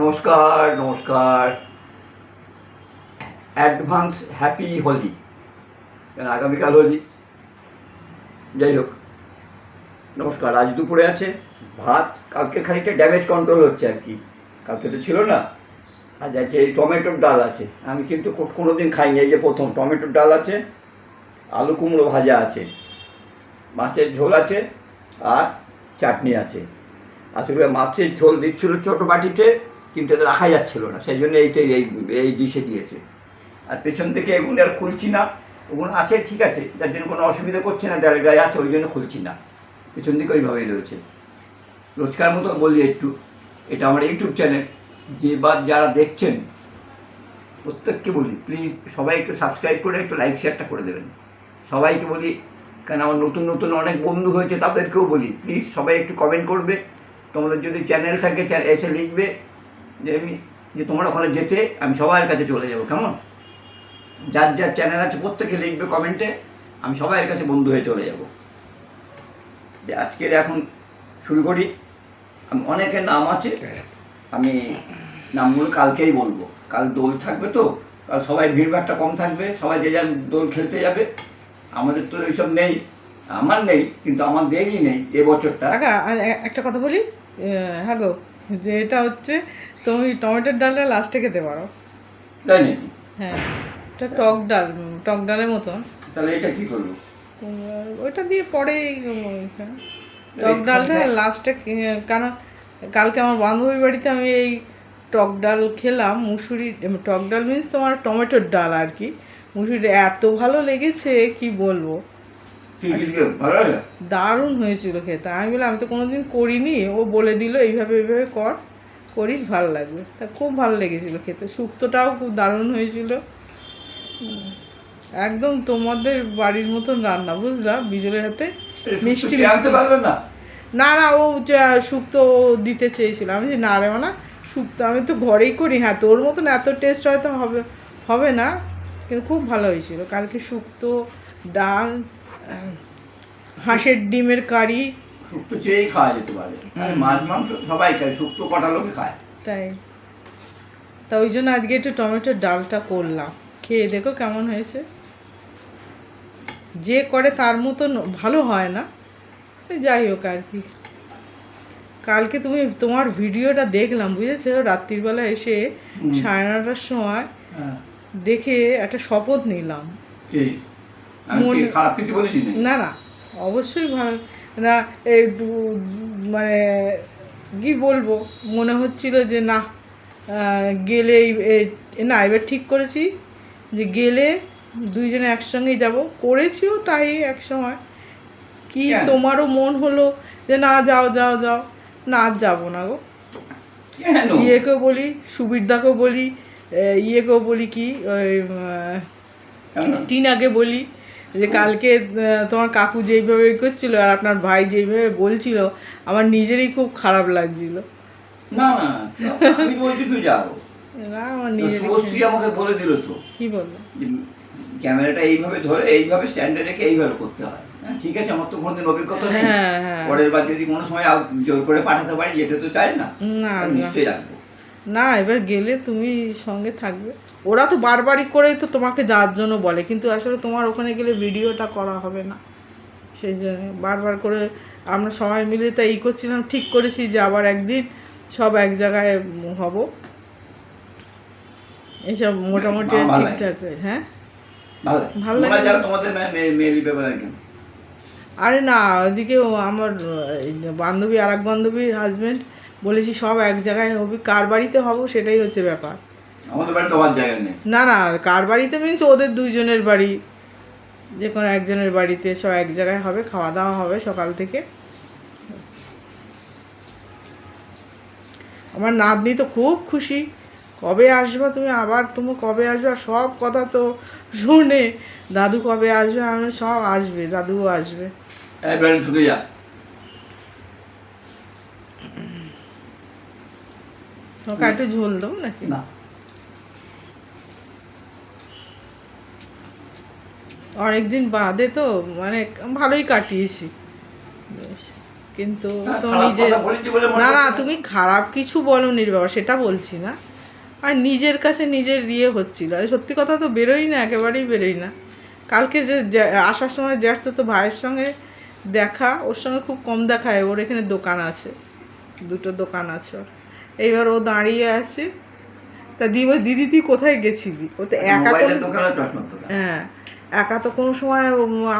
নমস্কার নমস্কার। Advance happy Holi কারণ আগামীকাল হোলি? যাই হোক, নমস্কার। আজ দুপুরে আছে, ভাত, কালকে খানিকটা ড্যামেজ কন্ট্রোল হচ্ছে আর কি। কালকে তো ছিল না। আজ আছে এই টমেটোর ডাল আছে। আমি কিন্তু কোনো দিন খাইনি, এই যে প্রথম। টমেটোর ডাল আছে, আলু কুমড়ো ভাজা আছে, মাছের ঝোল আছে, আর চাটনি আছে। আসলে মাছের ঝোল দিচ্ছিল ছোটো বাটিতে কিন্তু এটা রাখা যাচ্ছিল না, সেই জন্য এইটাই এই এই ডিশে দিয়েছে। আর পেছন থেকে এগুলো আর খুলছি না। ওগুলো আছে, ঠিক আছে, যার জন্য কোনো অসুবিধা করছে না দেয়ালের গায়ে আছে, ওই জন্য খুলছি না। পেছন দিকে ওইভাবেই রয়েছে। রোজকার মতো বলি একটু, এটা আমার ইউটিউব চ্যানেল, যে বা যারা দেখছেন, প্রত্যেককে বলি প্লিজ সবাই একটু সাবস্ক্রাইব করে, একটু লাইক শেয়ারটা করে দেবেন। সবাইকে বলি কারণ আমার নতুন নতুন অনেক বন্ধু হয়েছে, তাদেরকেও বলি প্লিজ সবাই একটু কমেন্ট করবে। তোমাদের যদি চ্যানেল থাকে এসে লিখবে যে আমি, যে তোমরা ওখানে যেতে আমি সবার কাছে চলে যাব, কেমন? যার যার চ্যানেল আছে, প্রত্যেকে লিখবে কমেন্টে আমি সবার কাছে বন্ধু হয়ে চলে যাব। যে আজকের এখন শুরু করি। অনেকের নাম আছে, আমি নামগুলো কালকেই বলব। কাল দোল থাকবে তো, কাল সবাই ভিড়ভাড়টা কম থাকবে, সবাই যে যার দোল খেলতে যাবে। আমাদের তো এইসব নেই, আমার নেই, কিন্তু আমার দেয়ই নেই, এবছরটা। একটা কথা বলি হ্যাঁ গো যে এটা হচ্ছে তুমি টমেটোর ডালটা লাস্টে খেতে পারো। তাই নাকি? হ্যাঁ এটা টক ডাল টক ডালের মতন। তাহলে এটা কি করব? ওইটা দিয়ে পরে টক ডালটা লাস্টে কারণ কালকে আমার বান্ধবীর বাড়িতে আমি এই টক ডাল খেলাম মুসুরি টক ডাল মিন্স তোমার টমেটোর ডাল আর কি। মুসুরি এত ভালো লেগেছে কি বলব? দারুণ হয়েছিল খেতে। আমি বললাম আমি তো কোনোদিন করিনি ও বলে দিল এইভাবে এইভাবে কর। করিস ভালো লাগবে। তা খুব ভালো লেগেছিলো খেতে। শুক্তোটাও খুব দারুণ হয়েছিল। একদম তোমাদের বাড়ির মতন রান্না বুঝলা? বিজলের হাতে মিষ্টি না? না না ও শুক্তো দিতে চেয়েছিল। আমি যে না রে না শুক্তো আমি তো ঘরেই করি। হ্যাঁ তোর মতন এত টেস্ট হয়তো হবে হবে না কিন্তু খুব ভালো হয়েছিল। কালকে শুক্তো ডাল হাঁসের ডিমের কারি শুক্তো চেয়েই খাওয়া যেতে পারে। আর মাছ মাংস সবাই খায় শুক্তো কটা লোকে খায়। তাই। তা ওই জন্য আজকে একটু টমেটোর ডালটা করলাম। খেয়ে দেখো কেমন হয়েছে। যে করে তার মতন ভালো হয় না। যাই হোক আর কি। কালকে তুমি তোমার ভিডিওটা দেখলাম বুঝেছ? রাত্রিবেলা এসে সাড়ে নটার সময় হ্যাঁ। দেখে একটা শপথ নিলাম। মনে- না না। অবশ্যই ভালো না এই মানে কি বলব? মনে হচ্ছিল যে না গেলে না এবার ঠিক করেছি যে গেলে দুইজনে একসঙ্গেই যাব। করেছিও তাই এক সময় কি তোমারও মন হলো যে না যাও যাও যাও। না আজ যাব না গো। কেন? ইয়েকেও বলি সুবিরদাকেও বলি ইয়েকেও বলি কি ওই টিনাকে বলি যে কালকে তোমার কাকু যেইভাবে করছিল আর আপনার ভাই যেইভাবে বলছিল আমার নিজেরই খুব খারাপ লাগছিল। না আমি বলছি তুই যাও না আমার নিজেরই আমাকে বলে দিল তো। কি বলব ক্যামেরাটা এইভাবে ধরে এইভাবে স্ট্যান্ডে রেখে এইভাবে করতে হয়। হ্যাঁ ঠিক আছে আমার তো কোনোদিন অভিজ্ঞতা নেই। হ্যাঁ হ্যাঁ। পরের বার যদি কোনো সময় জোর করে পাঠাতে পারি যেতে তো চাই না। না আমি না। নিশ্চয়ই রাখব। না এবার গেলে তুমি সঙ্গে থাকবে। ওরা তো বারবারই করেই তো তোমাকে যাওয়ার জন্য বলে কিন্তু আসলে তোমার ওখানে গেলে ভিডিওটা করা হবে না। সেই জন্য বারবার করে আমরা সবাই মিলে তাই ই করছিলাম ঠিক করেছি যে আবার একদিন সব এক জায়গায় হব। এইসব মোটামুটি ঠিকঠাক হ্যাঁ ভালো লাগে। তোমাদের আরে না ওদিকে আমার বান্ধবী আর এক বান্ধবীর হাজব্যান্ড বলেছি সব এক জায়গায় হবে কার বাড়িতে হব সেটাই হচ্ছে ব্যাপার। আমাদের বাড়ি তোমার জায়গা নেই? না না কার বাড়িতে মিনস ওদের দুইজনের বাড়ি যে কোনো একজনের বাড়িতে সব এক জায়গায় হবে খাওয়া দাওয়া হবে সকাল থেকে। আমার নাতনি তো খুব খুশি। কবে আসবা তুমি? আবার তুমি কবে আসবে? আর সব কথা তো শুনে দাদু কবে আসবে? আমি সব আসবে দাদুও আসবে। শুধু যা। তোমাকে একটু ঝোল দেবো নাকি? না। অনেকদিন বাদে তো মানে ভালোই কাটিয়েছি। কিন্তু তো নিজের বলে না না তুমি খারাপ কিছু বলনি রে বাবা সেটা বলছি না। আর নিজের কাছে নিজের ইয়ে হচ্ছিল। সত্যি কথা তো বেরোই না একেবারেই বেরোই না। কালকে যে যে- আসার সময় জ্যাঠ তো ভাইয়ের সঙ্গে দেখা ওর সঙ্গে খুব কম দেখা হয় ওর এখানে দোকান আছে। দুটো দোকান আছে ওর। এইবার ও দাঁড়িয়ে আছে। তা দি বলে, দিদি তুই কোথায় গেছিলি? ও তো একা হ্যাঁ একা তো কোনো সময়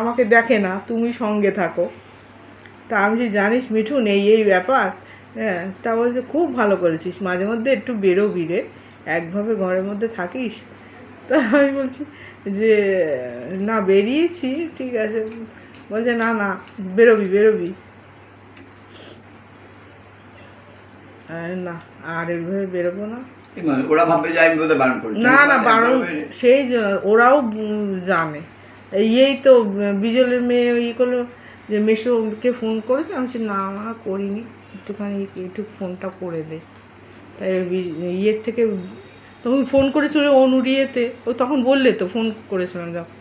আমাকে দেখে না তুমি সঙ্গে থাকো। তা আমি যে জানিস মিঠুন এই এই ব্যাপার। হ্যাঁ তা বলছে খুব ভালো করেছিস মাঝে মধ্যে একটু বেরোবি রে। একভাবে ঘরের মধ্যে থাকিস? তা আমি বলছি যে না বেরিয়েছি ঠিক আছে। বলছে না না বেরোবি বেরোবি আরে না আর এইভাবে বেরোবো না। মানে, ওরা ভাববে যে আমি বোধহয় বারণ করেছি। না না বারণ সেই ওরাও জানে। এই তো বিজলের মেয়ে ই করল যে মেশোকে ফোন করেছে আমি বলছি, না আমরা করিনি। একটুখানি একটু ফোনটা করে দে। তাই ইয়ের থেকে তুমি ফোন করেছিল অনুর ইয়েতে ও তখন বললে তো ফোন করেছিলাম যখন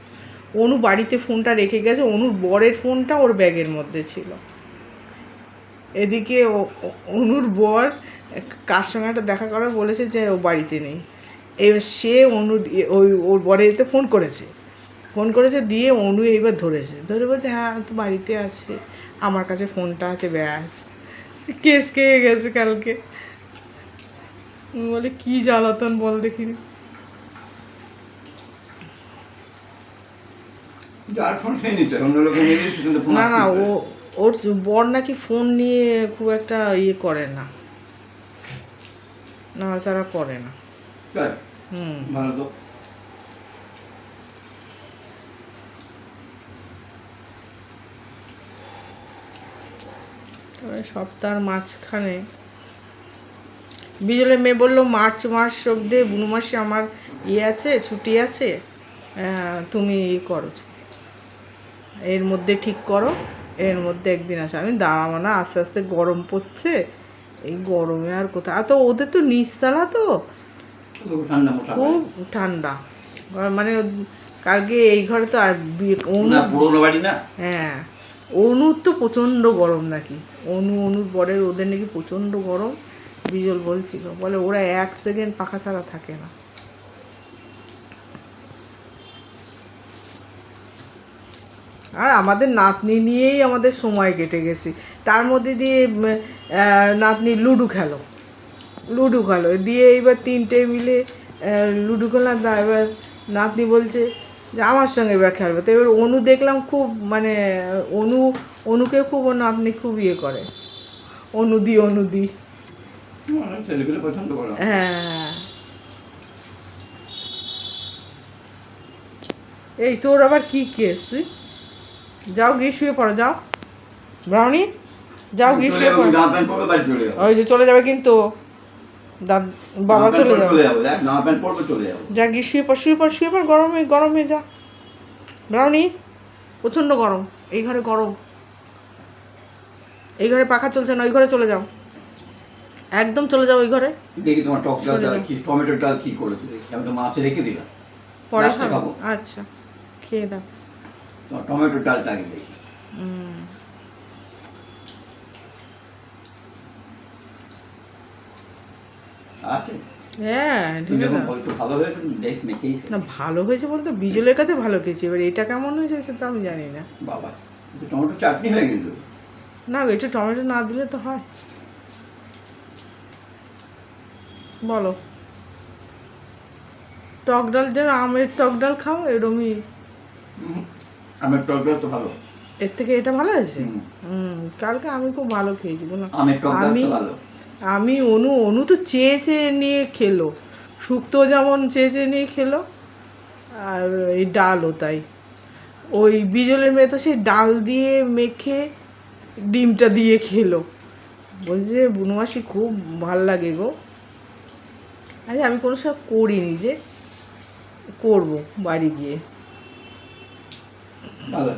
অনু বাড়িতে ফোনটা রেখে গেছে অনুর বরের ফোনটা ওর ব্যাগের মধ্যে ছিল। এদিকে অনুর বর কার সঙ্গে একটা দেখা করে বলেছে যে ও বাড়িতে নেই। এবার সে অনু ওই ওর বরেতে ফোন করেছে। ফোন করেছে দিয়ে অনু এইবার ধরেছে। ধরে বলছে হ্যাঁ তো বাড়িতে আছে। আমার কাছে ফোনটা আছে ব্যাস। কেস খেয়ে গেছে কালকে। বলে কি জ্বালাতন বল দেখিনি। ফোন না না ও। ওর বর নাকি ফোন নিয়ে খুব একটা ইয়ে করে না। নাড়াচাড়া করে না? হুম। তবে সপ্তাহের মাঝখানে বিজলের মেয়ে বলল মার্চ মাস অব্দি বুনো মাসে আমার ইয়ে আছে ছুটি আছে তুমি ই করো। এর মধ্যে ঠিক করো। এর মধ্যে একদিন আসে। আমি দাঁড়াবো না আস্তে আস্তে গরম পড়ছে। এই গরমে আর কোথায়? আর তো ওদের তো নিচতলা তো। খুব ঠান্ডা মানে কালকে এই ঘরে তো আর পুরোনো বাড়ি না? হ্যাঁ। অনুর তো প্রচণ্ড গরম নাকি? অনু অনুর বরের ওদের নাকি প্রচণ্ড গরম। বিজল বলছিল। বলে ওরা এক সেকেন্ড পাখা ছাড়া থাকে না। আর আমাদের নাতনি নিয়েই আমাদের সময় কেটে গেছে। তার মধ্যে দিয়ে নাতনি লুডো খেলো। লুডো খেলো। দিয়ে এইবার তিনটে মিলে লুডো খেলাম তা এবার নাতনি বলছে যে আমার সঙ্গে এবার খেলবে। তো এবার অনু দেখলাম খুব মানে অনু অনুকে খুব ও নাতনি খুব ইয়ে করে। অনুদি অনুদি ছেলেগুলো হ্যাঁ এই তোর আবার কি কেস তুই? যাও গিয়ে শুয়ে পড়ো যাও। ব্রাউনি যাও গিয়ে শুয়ে পড়ো। ওই যে চলে যাবে কিন্তু বাবা চলে যাবে। যা গিয়ে শুয়ে পড় শুয়ে পড় শুয়ে পড় গরমে গরমে যা। ব্রাউনি প্রচণ্ড গরম এই ঘরে গরম। এই ঘরে পাখা চলছে না ওই ঘরে চলে যাও। একদম চলে যাও ওই ঘরে। দেখি তোমার টক ডাল। কি টমেটোর ডাল কি করেছে দেখি। আমি তো মাছে রেখে দিলাম। পরে খাব। আচ্ছা খেয়ে দাও। টমেটোর ডালটা আগে দেখি। আছে? হ্যাঁ। না ভালো হয়েছে বলতে বিজলের কাছে ভালো খেয়েছি এবার এটা কেমন হয়েছে সেটা আমি জানি না। বাবা টমেটো চাটনি হয়ে গেল না এটা টমেটো না দিলে তো হয়। বলো। টক ডাল যেন আমের টক ডাল খাও এরমই। আমের টক ডাল তো ভালো। এর থেকে এটা ভালো হয়েছে? হুম। কালকে আমি খুব ভালো খেয়েছি বললাম আমের টক ডাল আমি তো ভালো। আমি অনু অনু তো চেয়ে চেয়ে নিয়ে খেলো। শুক্তো যেমন চেয়ে চেয়ে নিয়ে খেলো আর এই ডালও তাই। ওই বিজলের মেয়ে তো সেই ডাল দিয়ে মেখে ডিমটা দিয়ে খেলো। বলছে বুনমাসি খুব ভালো লাগে গো। আচ্ছা আমি কোনো সময় করিনি যে করব বাড়ি গিয়ে। ভালো।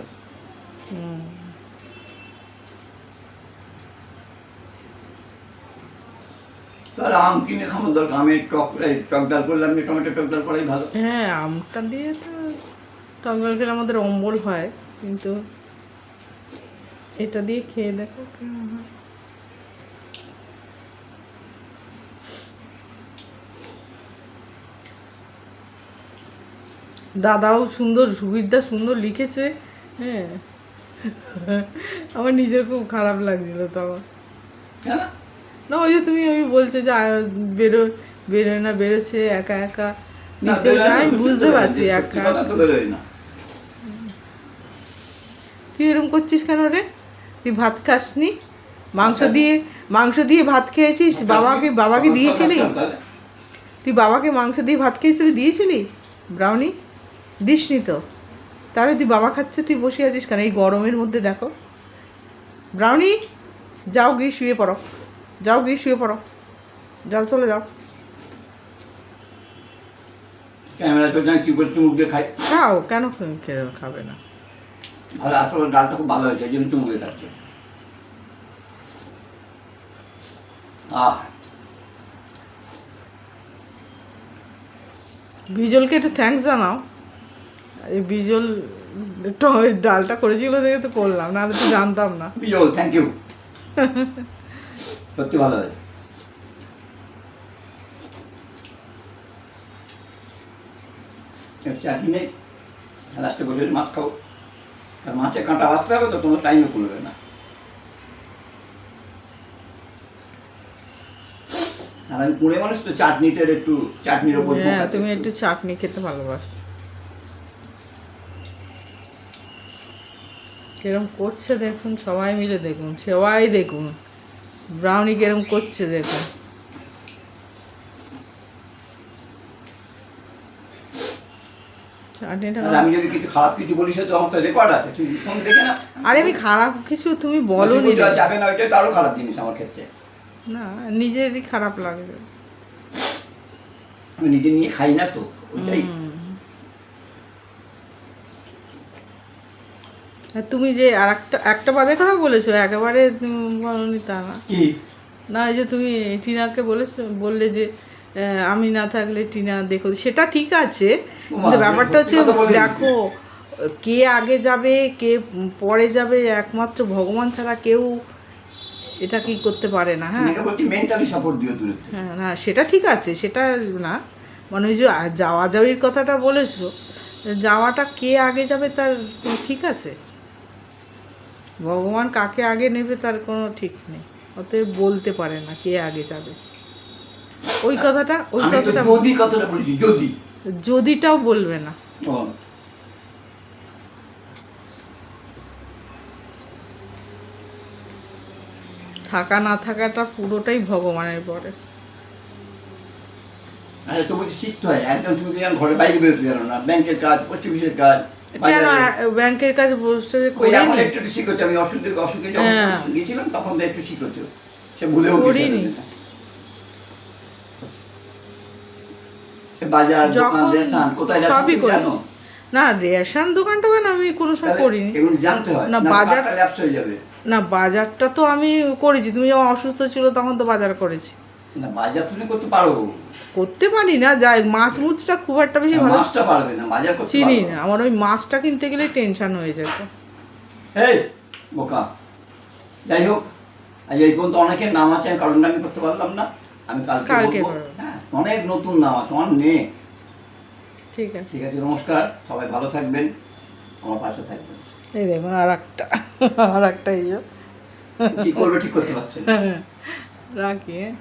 তাহলে আম কিনে খাওয়ার দরকার। আমি টক টক ডাল করলাম টমেটো টক ডাল করাই ভালো। হ্যাঁ আমটা দিয়ে তো টক ডাল খেলে আমাদের অম্বল হয়, কিন্তু এটা দিয়ে খেয়ে দেখো কেমন হয়। দাদাও সুন্দর সুবিরদা সুন্দর লিখেছে হ্যাঁ। আমার নিজের খুব খারাপ লাগছিল তখন? না ওই যে তুমি ওই বলছো যে বেরো বেরোয় না বেরোচ্ছে একা একা। নিতে যাই বুঝতে পারছি একা। তুই এরকম করছিস কেন রে? তুই ভাত খাসনি? মাংস দিয়ে মাংস দিয়ে ভাত খেয়েছিস? বাবাকে বাবাকে দিয়েছিলি? তুই বাবাকে মাংস দিয়ে ভাত খেয়েছিলি? দিয়েছিলি? ব্রাউনি? দিসনি তো। তাহলে তুই বাবা খাচ্ছে তুই বসে আছিস কেন? এই গরমের মধ্যে দেখো। ব্রাউনি যাও গিয়ে শুয়ে পড়ো। যাও গিয়ে শুয়ে পড়ো। যাও চলে যাও। ক্যামেরা চলছে না, কি চুমুক দিয়ে খাই। খাও। কেন খেয়ে খাবে না? আর আসলে ডালটা খুব ভালো হয়েছে এই জন্য চুমুক দিয়ে খাচ্ছে। আহ। বিজলকে একটু থ্যাঙ্কস জানাও। বিজল ডালটা করেছিল দেখে তো করলাম নাহলে তো জানতাম না। বিজল থ্যাংক ইউ সত্যি ভালো হয়েছে। চাটনি নেই? লাস্টে বসে মাছ খাও কারণ মাছের কাঁটা বাঁচতে হবে তো তোমার টাইমে পড়বে না। আর আমি পুড়ে মানুষ তো চাটনিতে একটু চাটনির ওপর হ্যাঁ তুমি একটু চাটনি খেতে ভালোবাসো। কিরম করছে দেখুন সবাই মিলে দেখুন সবাই দেখুন। ব্রাউনি কিরম করছে দেখুন। চাটনিটা আমি যদি কিছু খারাপ কিছু বলি তো আমার তো রেকর্ড আছে তুমি ফোন দেখে না আরে আমি খারাপ কিছু তুমি বলো নি যাবে না ওইটাই তো আরও খারাপ জিনিস আমার ক্ষেত্রে। না নিজেরই খারাপ আমি নিজে নিয়ে খাই না তো ওইটাই আর তুমি যে আর একটা একটা বাদে কথা বলেছ একেবারে বলনি তা না। না এই যে তুমি টিনাকে বলেছ বললে যে আমি না থাকলে টিনা দেখো সেটা ঠিক আছে কিন্তু ব্যাপারটা হচ্ছে। দেখো কে আগে যাবে কে পরে যাবে একমাত্র ভগবান ছাড়া কেউ এটা কি করতে পারে না হ্যাঁ। মেন্টালি সাপোর্ট দিও হ্যাঁ না সেটা ঠিক আছে সেটা না। মানে ওই যে যাওয়া যাওয়ির কথাটা বলেছ যাওয়াটা কে আগে যাবে তার ঠিক আছে। ভগবান কাকে আগে নেবে তার কোনো ঠিক নেই। অতএব বলতে পারে না কে আগে যাবে। ওই কথাটা ওই কথাটা যদি কথাটা বলেছি যদি। যদিটাও বলবে না। থাকা না থাকাটা পুরোটাই ভগবানের পরে। আরে তো বলছি শিখতে হয়। একদম তুমি ঘরে বাইরে বেরোতে জানো না। ব্যাংকের কাজ পোস্ট অফিসের কাজ। কেন ব্যাংকের কাছে বসে ওই এখন করিনি? একটু একটু শিখেছে আমি অসুখে অসুখে যখন হ্যাঁ। গিয়েছিলাম তখন একটু শিখেছে সে ভুলেও করিনি। বাজার দোকান রেশন কোথায় সবই জানো না রেশন দোকান টোকান আমি কোনো সময় করিনি। জানতে হয় না, বাজার হয়ে যাবে। না বাজারটা তো আমি করেছি। তুমি যখন অসুস্থ ছিল তখন তো বাজার করেছি। না বাজার তুমি করতে পারো। করতে পারি না যাই মাছ মুছটা খুব একটা বেশি ভালো মাছটা পারবে না বাজার করতে চিনি না। আমার ওই মাছটা কিনতে গেলে টেনশন হয়ে যেত এই বোকা। যাই হোক আজ এই পর্যন্ত অনেকের নাম আছে আমি কারণটা আমি করতে পারলাম না আমি কালকে হ্যাঁ অনেক নতুন নাম আছে অনেক ঠিক আছে। ঠিক আছে নমস্কার সবাই ভালো থাকবেন আমার পাশে থাকবেন। এই দেখুন আর একটা আর একটা এই কি করবে ঠিক করতে পারছেন রাখি হ্যাঁ।